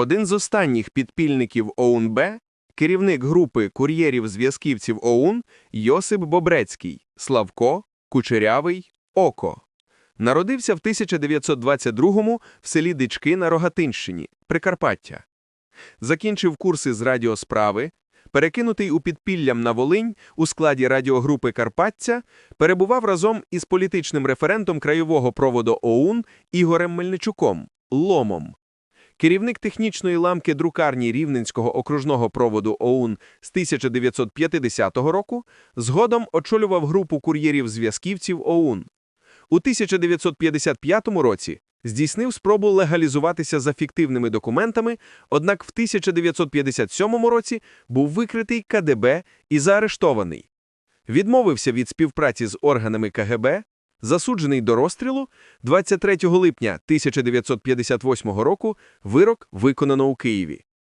Один з останніх підпільників ОУН-Б, керівник групи кур'єрів-зв'язківців ОУН Йосип Бобрецький, Славко, Кучерявий, Око. Народився в 1922-му в селі Дички на Рогатинщині, Прикарпаття. Закінчив курси з радіосправи, перекинутий у підпіллям на Волинь у складі радіогрупи Карпаття, перебував разом із політичним референтом краєвого проводу ОУН Ігорем Мельничуком, Ломом. Керівник технічної ламки друкарні Рівненського окружного проводу ОУН з 1950 року, згодом очолював групу кур'єрів-зв'язківців ОУН. У 1955 році здійснив спробу легалізуватися за фіктивними документами, однак в 1957 році був викритий КДБ і заарештований. Відмовився від співпраці з органами КГБ, засуджений до розстрілу, 23 липня 1958 року вирок виконано у Києві.